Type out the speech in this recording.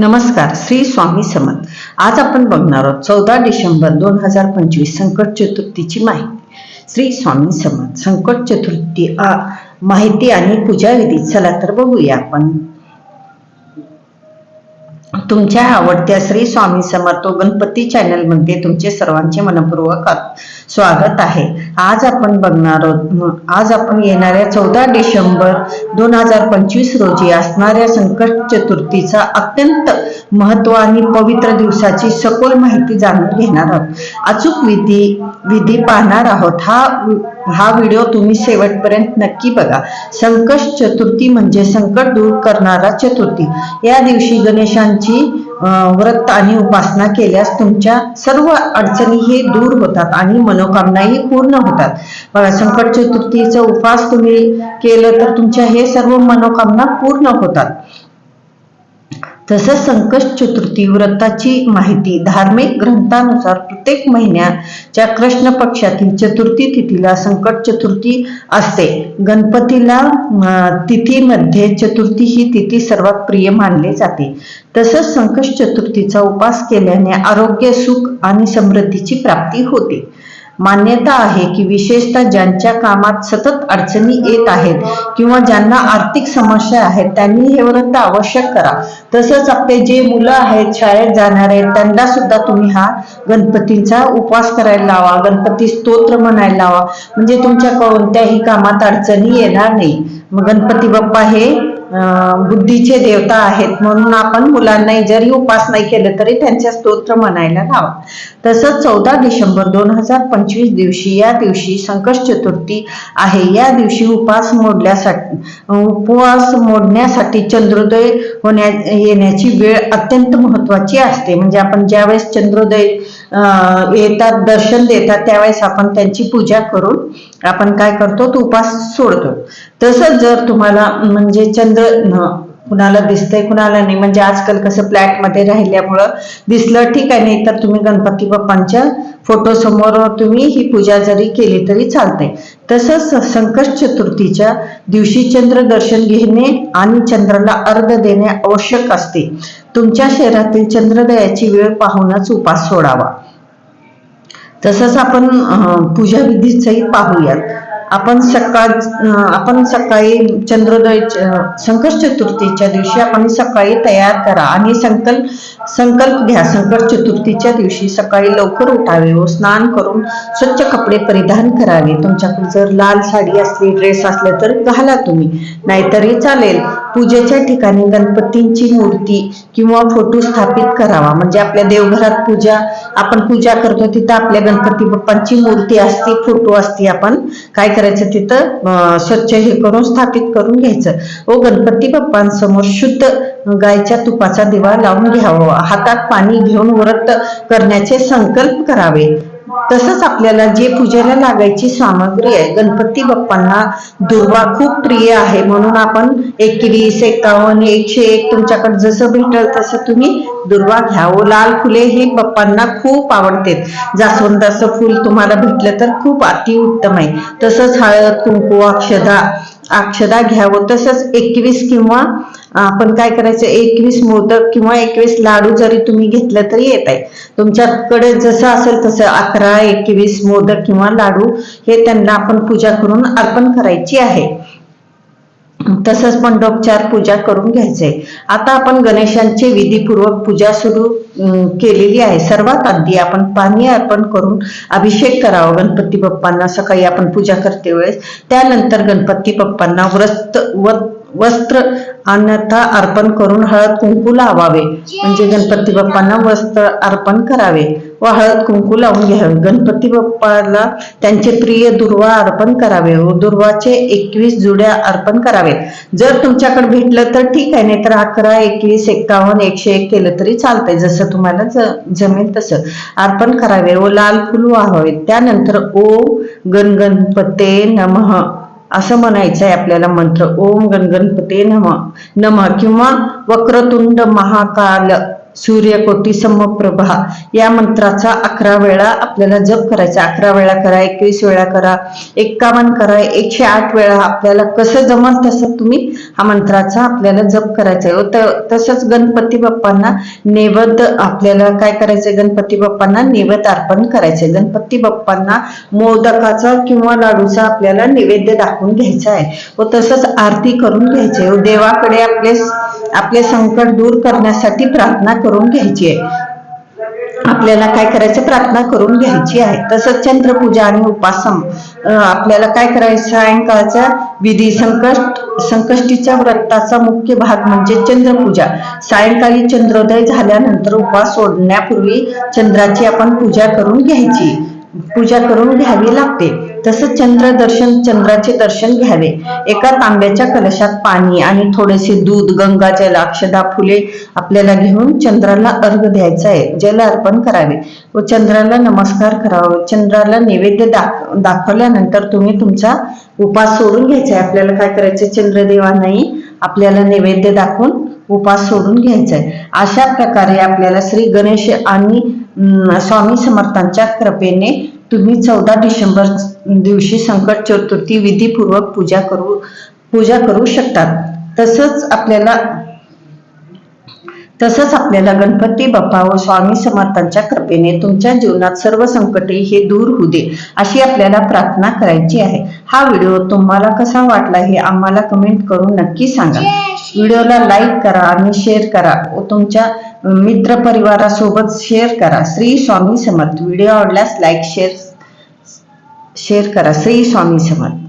नमस्कार श्री स्वामी समर्थ. आज आपण बघणार आहोत चौदा डिसेंबर दोन हजार पंचवीस संकट चतुर्थीची माहिती. श्री स्वामी समर्थ संकट चतुर्थी माहिती आणि पूजा विधी चला तर बघूया आपण. तुमच्या आवडत्या श्री स्वामी समर्थ गणपती चॅनलमध्ये तुमचे सर्वांचे मनपूर्वक स्वागत आहे. आज आपण बघणार आहोत आज आपण येणाऱ्या चौदा डिसेंबर दोन हजार पंचवीस रोजी असणाऱ्या संकट चतुर्थीचा अत्यंत महत्त्व आणि पवित्र दिवसाची सखोल माहिती जाणून घेणार आहोत. अचूक विधी विधी पाहणार आहोत. हा हा व्हिडिओ तुम्ही शेवटपर्यंत नक्की बघा. संकट चतुर्थी म्हणजे संकट दूर करणारा चतुर्थी. या दिवशी गणेशांची अं, व्रत आणि उपासना केल्यास तुमच्या सर्व अडचणी हे दूर होतात आणि मनोकामनाही पूर्ण होतात. बघा संकट चतुर्थीचा उपास तुम्ही केलं तर तुमच्या हे सर्व मनोकामना पूर्ण होतात. तसंच संकट चतुर्थी व्रताची माहिती धार्मिक ग्रंथानुसार प्रत्येक महिन्याच्या कृष्ण पक्षातील चतुर्थी तिथीला संकट चतुर्थी असते. गणपतीला तिथीमध्ये चतुर्थी ही तिथी सर्वात प्रिय मानले जाते. तसंच संकट चतुर्थीचा उपास केल्याने आरोग्य सुख आणि समृद्धीची प्राप्ती होते. मान्यता आहे की विशेषतः ज्यांच्या कामात सतत अडचणी येत आहेत किंवा ज्यांना आर्थिक समस्या आहेत त्यांनी हे व्रत आवश्यक करा. तसंच आपले जे मुलं आहेत शाळेत जाणार आहेत त्यांना सुद्धा तुम्ही हा गणपतींचा उपवास करायला लावा गणपती स्तोत्र म्हणायला लावा. म्हणजे तुमच्या कोणत्याही कामात अडचणी येणार नाही. मग गणपती बाप्पा हे बुद्धीचे देवता आहेत. म्हणून आपण मुलांनाही जरी उपास नाही केलं तरी त्यांच्या स्तोत्र म्हणायला लावा. तसंच चौदा डिसेंबर दोन हजार पंचवीस दिवशी या दिवशी संकट चतुर्थी आहे. या दिवशी उपास मोडल्यासाठी उपवास मोडण्यासाठी चंद्रोदय होण्या येण्याची वेळ अत्यंत महत्वाची असते. म्हणजे आपण ज्यावेळेस चंद्रोदय येतात दर्शन देतात त्यावेळेस आपण त्यांची पूजा करून आपण काय करतो? तो उपास सोडतो. तसंच जर तुम्हाला म्हणजे चंद्र न- कुणाला दिसतंय कुणाला नाही. म्हणजे आजकाल कसं फ्लॅटमध्ये राहिल्यामुळं दिसलं ठीक आहे नाही तर तुम्ही गणपती बाप्पांच्या फोटो समोर तुम्ही ही पूजा जरी केली तरी चालते तसंच संकट चतुर्थीच्या दिवशी चंद्र दर्शन घेणे आणि चंद्राला अर्घ देणे आवश्यक असते. तुमच्या शहरातील चंद्रोदयाची वेळ पाहूनच उपास सोडावा. तसंच आपण पूजा विधीचंही पाहूयात. आपण सकाळ आपण सकाळी चंद्रोदय संकट चतुर्थीच्या दिवशी आपण सकाळी तयार करा आणि संकल्प संकल्प घ्या. संकट चतुर्थीच्या दिवशी सकाळी लवकर उठावे व स्नान करून स्वच्छ कपडे परिधान करावे. तुमच्याकडे जर लाल साडी असली ड्रेस असले तर घाला तुम्ही. नाहीतरी चालेल. पूजेच्या ठिकाणी गणपतींची मूर्ती किंवा फोटो स्थापित करावा. म्हणजे आपल्या देवघरात पूजा आपण पूजा करतो तिथं आपल्या गणपती बाप्पांची मूर्ती असती फोटो असती आपण काय करायचं तिथं? स्वच्छ हे करून स्थापित करून घ्यायचं. व गणपती बाप्पांसमोर शुद्ध गायच्या तुपाचा दिवा लावून घ्यावा. हातात पाणी घेऊन व्रत करण्याचे संकल्प करावे. तसंच आपल्याला जे पूजेला लागायची सामग्री आहे गणपती बाप्पांना दुर्वा खूप प्रिय आहे म्हणून आपण एकवीस एकावन्न एकशे एक तुमच्याकडे जसं भेटल तसं तुम्ही दुर्वा घ्यावं. लाल फुले हे बाप्पांना खूप आवडते. जास्वंदाचं फुल तुम्हाला भेटलं तर खूप अतिउत्तम आहे. तसंच हळद कुंकू अक्षदा अक्षदा घ्यावं. तसंच एकवीस किंवा आपण काय करायचं एकवीस मोदक किंवा एकवीस लाडू जरी तुम्ही घेतलं तरी येत आहे तुमच्याकडे जसं असेल तसं अकरा एकवीस मोदक किंवा लाडू हे त्यांना आपण पूजा करून अर्पण करायची आहे. तसंच मंडोपचार पूजा करून घ्यायचे. आता आपण गणेशांची विधीपूर्वक पूजा सुरू केलेली आहे. सर्वात आधी आपण पाणी अर्पण करून अभिषेक करावा. गणपती बाप्पांना सकाळी आपण पूजा करते वेळेस. त्यानंतर गणपती बाप्पांना व्रत व वस्त्र अन्यथा अर्पण करून हळद कुंकू लावावे. म्हणजे गणपती बाप्पांना वस्त्र अर्पण करावे. व हळद कुंकू लावून घ्यावे. गणपती बाप्पाला त्यांचे प्रिय दुर्वा अर्पण करावे व दुर्वाचे एकवीस जुड्या अर्पण करावे. जर तुमच्याकडे भेटलं तर ठीक आहे नाही तर अकरा एकवीस एक्कावन्न एकशे एक केलं तरी चालतंय. जसं तुम्हाला ज- जमेल तसं. अर्पण करावे व लाल फुल व्हावे. त्यानंतर ओम गणगणपते नमः. असं म्हणायचं आहे आपल्याला मंत्र. ओम गणगणपते नम. नम किंवा वक्रतुंड महाकाल. सूर्यकोटी समप्रभा या मंत्राचा अकरा वेळा आपल्याला जप करायचा. अकरा वेळा करा एकवीस वेळा करा एक्कावन्न करा एकशे आठ वेळा आपल्याला कसं जमल तसं तुम्ही हा मंत्राचा आपल्याला जप करायचा आहे. हो, तसंच गणपती बाप्पांना नैवेद्य आपल्याला काय करायचंय? गणपती बाप्पांना नैवेद्य अर्पण करायचंय. गणपती बाप्पांना मोदकाचा किंवा लाडूचा आपल्याला नैवेद्य दाखवून घ्यायचा आहे. व तसंच आरती करून घ्यायची हो, देवाकडे आपले आपले संकट दूर करण्यासाठी प्रार्थना करून घ्यायची आहे. आपल्याला काय करायचं? प्रार्थना करून घ्यायची आहे. तसंच चंद्रपूजा आणि उपासम आपल्याला काय करायचं? सायंकाळचा विधी संकष्ट संकष्टीच्या व्रताचा मुख्य भाग म्हणजे चंद्रपूजा. सायंकाळी चंद्रोदय झाल्यानंतर उपास सोडण्यापूर्वी चंद्राची आपण पूजा करून घ्यायची. पूजा करून घ्यावी लागते. तसंच चंद्र दर्शन चंद्राचे दर्शन घ्यावे. एका तांब्याच्या कलशात पाणी आणि थोडेसे दूध गंगाचे अक्षदा फुले आपल्याला घेऊन चंद्राला अर्घ द्यायचा आहे. जल अर्पण करावे. व चंद्राला नमस्कार करावा. चंद्राला नैवेद्य दाख दाखवल्यानंतर तुम्ही तुमचा उपास सोडून घ्यायचा आहे. आपल्याला काय करायचं चंद्रदेवांनाही आपल्याला नैवेद्य दाखवून उपास सोडून घ्यायचा आहे अशा प्रकारे आपल्याला श्री गणेश आणि स्वामी समर्थांच्या कृपेने तुम्ही चौदा डिसेंबर दिवशी संकट चतुर्थी विधीपूर्वक पूजा करू पूजा करू शकतात. तसंच आपल्याला तसंच आपल्याला गणपती बाप्पा व स्वामी समर्थांच्या कृपेने तुमच्या जीवनात सर्व संकटे हे दूर होऊ दे अशी आपल्याला प्रार्थना करायची आहे. हा व्हिडिओ तुम्हाला कसा वाटला हे आम्हाला कमेंट करून नक्की सांगा. व्हिडिओला लाईक करा आणि शेअर करा व तुमच्या मित्र परिवारासोबत शेअर करा. श्री स्वामी समर्थ. व्हिडिओ आवडल्यास लाईक शेअर शेअर करा. श्री स्वामी समर्थ.